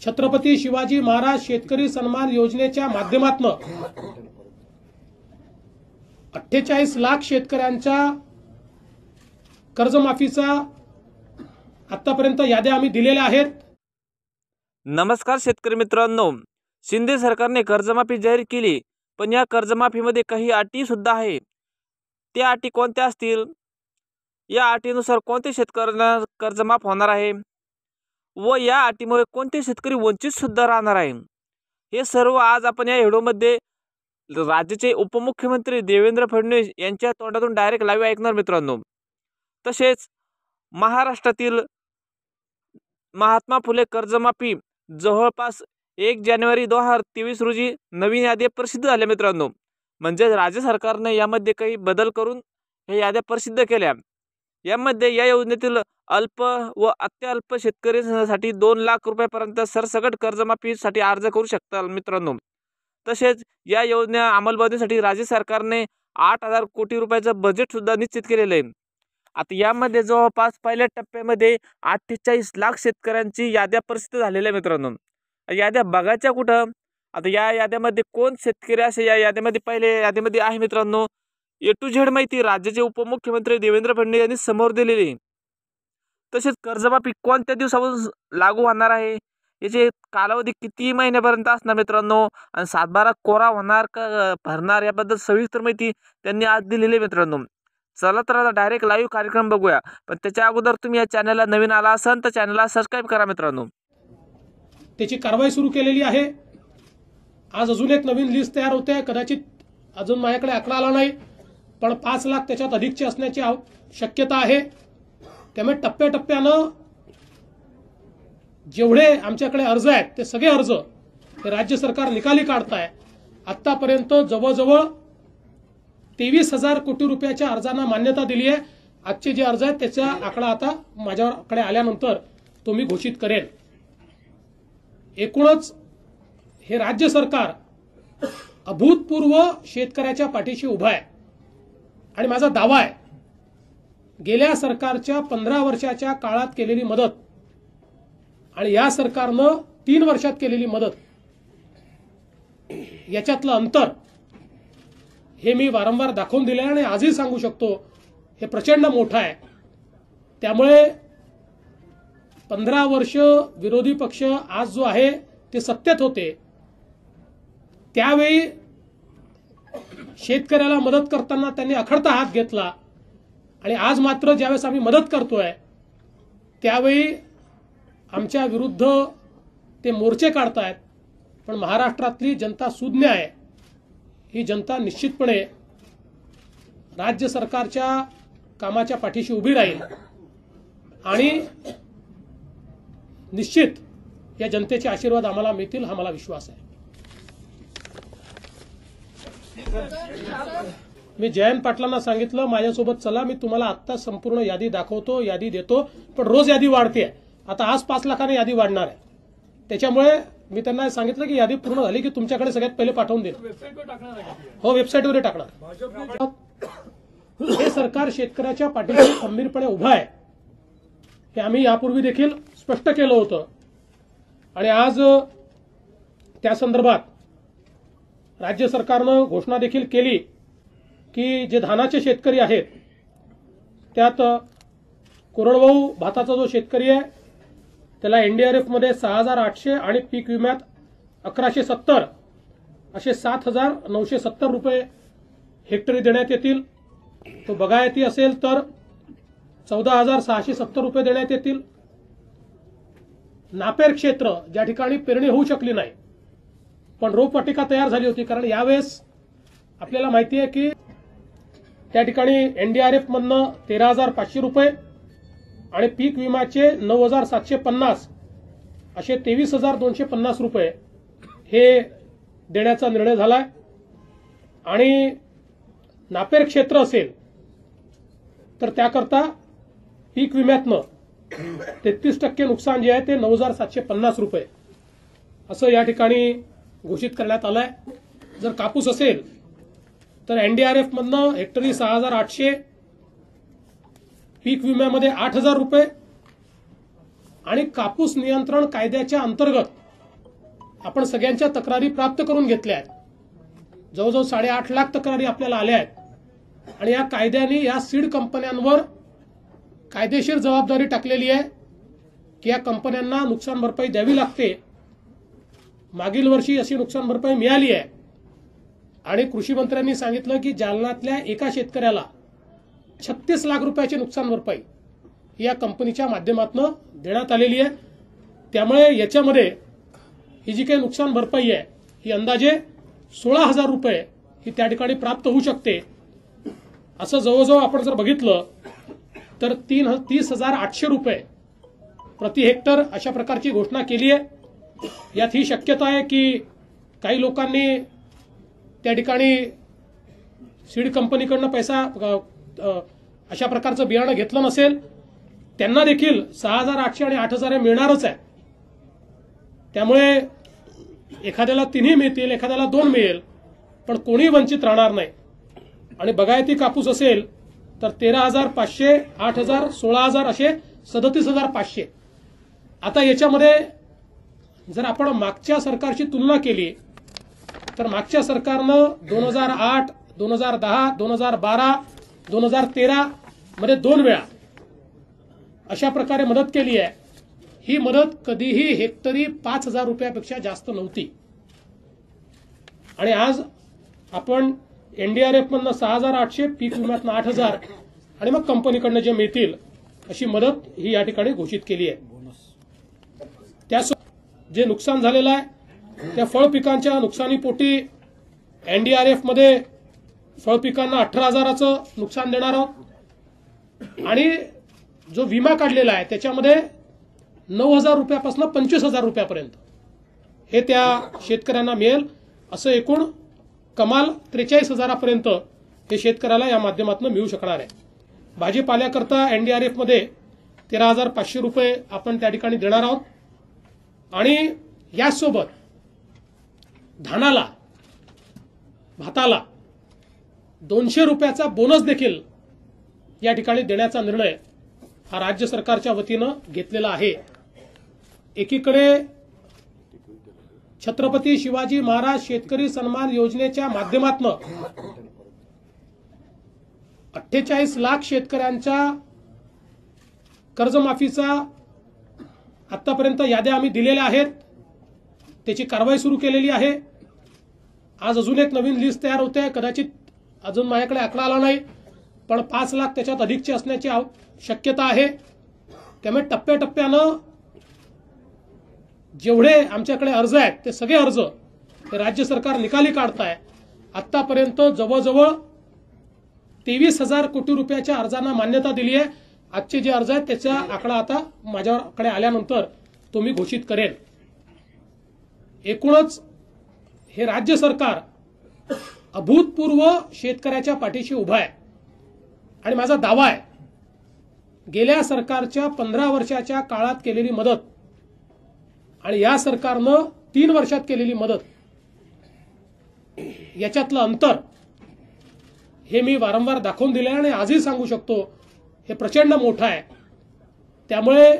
छत्रपती शिवाजी महाराज शेतकरी सन्मान योजनेच्या माध्यमातून अठ्ठेचाळीस लाख शेतकऱ्यांच्या कर्जमाफीचा आतापर्यंत याद्या आम्ही दिलेल्या आहेत. नमस्कार शेतकरी मित्रांनो. शिंदे सरकारने कर्जमाफी जाहीर केली पण या कर्जमाफीमध्ये काही अटी सुद्धा आहे. त्या अटी कोणत्या असतील? या अटीनुसार कोणत्या शेतकऱ्यांना कर्जमाफ होणार आहे? व या अटीमुळे कोणते शेतकरी वंचित सुद्धा राहणार आहे? हे सर्व आज आपण या व्हिडिओमध्ये राज्याचे उपमुख्यमंत्री देवेंद्र फडणवीस यांच्या तोंडातून डायरेक्ट लाईव्ह ऐकणार मित्रांनो. तसेच महाराष्ट्रातील महात्मा फुले कर्जमाफी जवळपास एक जानेवारी दोन हजार तेवीस रोजी नवीन याद्या प्रसिद्ध झाल्या मित्रांनो. म्हणजे राज्य सरकारने यामध्ये काही बदल करून हे याद्या प्रसिद्ध केल्या. यामध्ये या योजनेतील अल्प व अत्यल्प शेतकऱ्यांसाठी दोन लाख रुपयापर्यंत सरसकट कर्जमाफीसाठी अर्ज करू शकता मित्रांनो. तसेच या योजना अंमलबजावणीसाठी राज्य सरकारने आठ हजार कोटी रुपयाचं बजेटसुद्धा निश्चित केलेलं आहे. आता यामध्ये जवळपास पहिल्या टप्प्यामध्ये अठ्ठेचाळीस लाख शेतकऱ्यांची याद्या प्रसिद्ध झालेल्या आहे मित्रांनो. याद्या बघायच्या कुठं? आता या याद्यामध्ये कोण शेतकरी असे? या याद्यामध्ये पहिले यादीमध्ये आहे मित्रांनो ए टू झेड माहिती राज्याचे उपमुख्यमंत्री देवेंद्र फडणवीस यांनी समोर दिलेली आहे. तसेच कर्जमाफी कोणत्या दिवसापासून लागू होणार आहे? याचे कालावधी किती महिन्यापर्यंत असणार मित्रांनो? आणि सातबारा कोरा होणार का भरणार? याबद्दल सविस्तर माहिती त्यांनी आज दिलेली आहे मित्रांनो. चला तर आता डायरेक्ट लाईव्ह कार्यक्रम बघूया. पण त्याच्या अगोदर तुम्ही या चॅनलला नवीन आला असाल तर चॅनलला सबस्क्राईब करा मित्रांनो. त्याची कारवाई सुरू केलेली आहे. आज अजून एक नवीन लिस्ट तयार होते. कदाचित अजून माझ्याकडे आकडा आला नाही. पण पाच लाख त्याच्यात अधिकचे असण्याची शक्यता आहे. त्यामुळे टप्प्याटप्प्यानं जेवढे आमच्याकडे अर्ज आहेत ते सगळे अर्ज हे राज्य सरकार निकाली काढताय. आतापर्यंत जवळजवळ तेवीस हजार कोटी रुपयाच्या अर्जांना मान्यता दिली आहे. आजचे जे अर्ज आहेत त्याचा आकडा आता माझ्याकडे आल्यानंतर तो मी घोषित करेन. एकूणच हे राज्य सरकार अभूतपूर्व शेतकऱ्याच्या पाठीशी उभं आहे. आणि माझा दावा आहे गेल्या सरकारच्या पंधरा वर्षाच्या काळात केलेली मदत आणि या सरकारनं तीन वर्षात केलेली मदत याच्यातलं अंतर हे मी वारंवार दाखवून दिलं आहे आणि आजही सांगू शकतो हे प्रचंड मोठं आहे. त्यामुळे पंधरा वर्ष विरोधी पक्ष आज जो आहे ते सत्तेत होते त्यावेळी शेतकऱ्याला मदत करताना त्यांनी अखडता हात घेतला. आणि आज मात्र ज्यावेळेस आम्ही मदत करतोय त्यावेळी आमच्या विरुद्ध ते मोर्चे काढतायत. पण महाराष्ट्रातली जनता सुज्ञ आहे. ही जनता निश्चितपणे राज्य सरकारच्या कामाच्या पाठीशी उभी राहील. आणि निश्चित या जनतेचे आशीर्वाद आम्हाला मिळतील हा मला विश्वास आहे. मी जयंत पाटलांना सांगितलं माझ्यासोबत चला मी तुम्हाला आत्ता संपूर्ण यादी दाखवतो यादी देतो पण रोज यादी वाढते आता आज पाच लाखाने यादी वाढणार आहे. त्याच्यामुळे मी त्यांना सांगितलं की यादी पूर्ण झाली की तुमच्याकडे सगळ्यात पहिले पाठवून देईल. हो वेबसाईटवर टाकणार. हे सरकार शेतकऱ्याच्या पाठीशी खंबीरपणे उभं आहे. हे आम्ही यापूर्वी देखील स्पष्ट केलं होतं. आणि आज त्या संदर्भात राज्य सरकारनं घोषणा देखील केली की जे धानाचे शेतकरी आहेत त्यात कोरडवाहू भाताचा जो शेतकरी आहे त्याला एनडीआरएफमध्ये सहा हजार आठशे आणि पीक विम्यात अकराशे सत्तर असे सात हजार नऊशे सत्तर रुपये हेक्टरी देण्यात येतील. तो बगायती असेल तर चौदा हजार सहाशे सत्तर रुपये देण्यात येतील. नापेर क्षेत्र ज्या ठिकाणी पेरणी होऊ शकली नाही पण रोपवाटिका तयार झाली होती. कारण यावेळेस आपल्याला माहिती आहे की त्या ठिकाणी एनडीआरएफ मधनं तेरा हजार पाचशे रुपये आणि पीक विम्याचे नऊ हजार सातशे पन्नास असे तेवीस हजार दोनशे पन्नास रुपये हे देण्याचा निर्णय झालाय. आणि नापेर क्षेत्र असेल तर त्याकरता पीक विम्यातनं तेहतीस टक्के नुकसान जे आहे ते नऊ हजार सातशे पन्नास रुपये. असं या ठिकाणी घोषित करण्यात आलाय. जर कापूस असेल तर एनडीआरएफ मधनं हेक्टरी सहा हजार आठशे पीक विम्यामध्ये आठ हजार रुपये आणि कापूस नियंत्रण कायद्याच्या अंतर्गत आपण सगळ्यांच्या तक्रारी प्राप्त करून घेतल्या आहेत. जवळजवळ साडेआठ लाख तक्रारी आपल्याला आल्या आहेत. आणि या कायद्याने या सीड कंपन्यांवर कायदेशीर जबाबदारी टाकलेली आहे की या कंपन्यांना नुकसान भरपाई द्यावी लागते मागील वर्षी अशी नुकसान भरपाई मिळाली आहे. आणि कृषी मंत्र्यांनी सांगितलं की जालन्यातल्या एका शेतकऱ्याला छत्तीस लाख रुपयाची नुकसान भरपाई या कंपनीच्या माध्यमातून देण्यात आलेली आहे. त्यामुळे याच्यामध्ये ही जी काही नुकसान भरपाई आहे ही अंदाजे सोळा हजार रुपये ही त्या ठिकाणी प्राप्त होऊ शकते. असं जवळजवळ आपण जर बघितलं तर तीन ह- तीस हजार आठशे रुपये प्रति हेक्टर अशा प्रकारची घोषणा केली आहे. यात ही शक्यता आहे की काही लोकांनी त्या ठिकाणी सीड कंपनीकडनं पैसा अशा प्रकारचं बियाणं घेतलं नसेल त्यांना देखील सहा हजार आठशे आणि आठ हजार हे मिळणारच आहे. त्यामुळे एखाद्याला तिन्ही मिळतील एखाद्याला दोन मिळेल पण कोणी वंचित राहणार नाही. आणि बगायती कापूस असेल तर तेरा हजार पाचशे आठ हजार सोळा हजार असे सदतीस हजार पाचशे. आता याच्यामध्ये जर आपण मागच्या सरकारची तुलना केली तर मागच्या सरकारनं दोन हजार आठ दोन हजार दहा दोन हजार बारा दोन हजार तेरा मध्ये दोन वेळा अशा प्रकारे मदत केली आहे. ही मदत कधीही हेक्टरी पाच हजार रुपयापेक्षा जास्त नव्हती. आणि आज आपण एनडीआरएफमधनं सहा हजार आठशे पीक विम्यातनं आठ हजार आणि मग कंपनीकडनं जे मिळतील अशी मदत ही या ठिकाणी घोषित केली आहे. त्यासोबत जे नुकसान झालेलं आहे त्या फळ पिकांच्या नुकसानीपोटी एनडीआरएफमध्ये फळ पिकांना अठरा हजाराचं नुकसान देणार आहोत. आणि जो विमा काढलेला आहे त्याच्यामध्ये नऊ हजार रुपयापासून पंचवीस हजार रुपयापर्यंत हे त्या शेतकऱ्यांना मिळेल. असं एकूण कमाल त्रेचाळीस हजारापर्यंत हे शेतकऱ्याला या माध्यमातून मिळू शकणार आहे. भाजीपाल्याकरता एनडीआरएफमध्ये तेरा हजार पाचशे रुपये आपण त्या ठिकाणी देणार आहोत. आणि याचसोबत धानाला भाताला दोनशे रुपयाचा बोनस देखील या ठिकाणी देण्याचा निर्णय हा राज्य सरकारच्या वतीनं घेतलेला आहे. एकीकडे छत्रपती शिवाजी महाराज शेतकरी सन्मान योजनेच्या माध्यमातून अठ्ठेचाळीस लाख शेतकऱ्यांच्या कर्जमाफीचा आतापर्यंत याद्या आम्ही दिलेल्या आहेत. त्याची कारवाई सुरू केलेली आहे. आज अजून एक नवीन लिस्ट तयार होते. कदाचित अजून माझ्याकडे आकडा आला नाही पण पाच लाख त्याच्यात अधिकची असण्याची आव- शक्यता आहे. त्यामुळे टप्प्याटप्प्यानं जेवढे आमच्याकडे अर्ज आहेत ते सगळे अर्ज हे राज्य सरकार निकाली काढताय. आत्तापर्यंत आतापर्यंत जवळजवळ तेवीस हजार कोटी रुपयाच्या अर्जांना मान्यता दिली आहे आजचे जे अर्ज आहेत त्याचा आकडा आता माझ्याकडे आल्यानंतर तो मी घोषित करेन एकूणच हे राज्य सरकार अभूतपूर्व शेतकऱ्याच्या पाठीशी उभा आहे. आणि माझा दावा आहे गेल्या सरकारच्या पंधरा वर्षाच्या काळात केलेली मदत आणि या सरकारनं तीन वर्षात केलेली मदत याच्यातलं अंतर हे मी वारंवार दाखवून दिलं आणि आजही सांगू शकतो हे प्रचंड मोठं आहे. त्यामुळे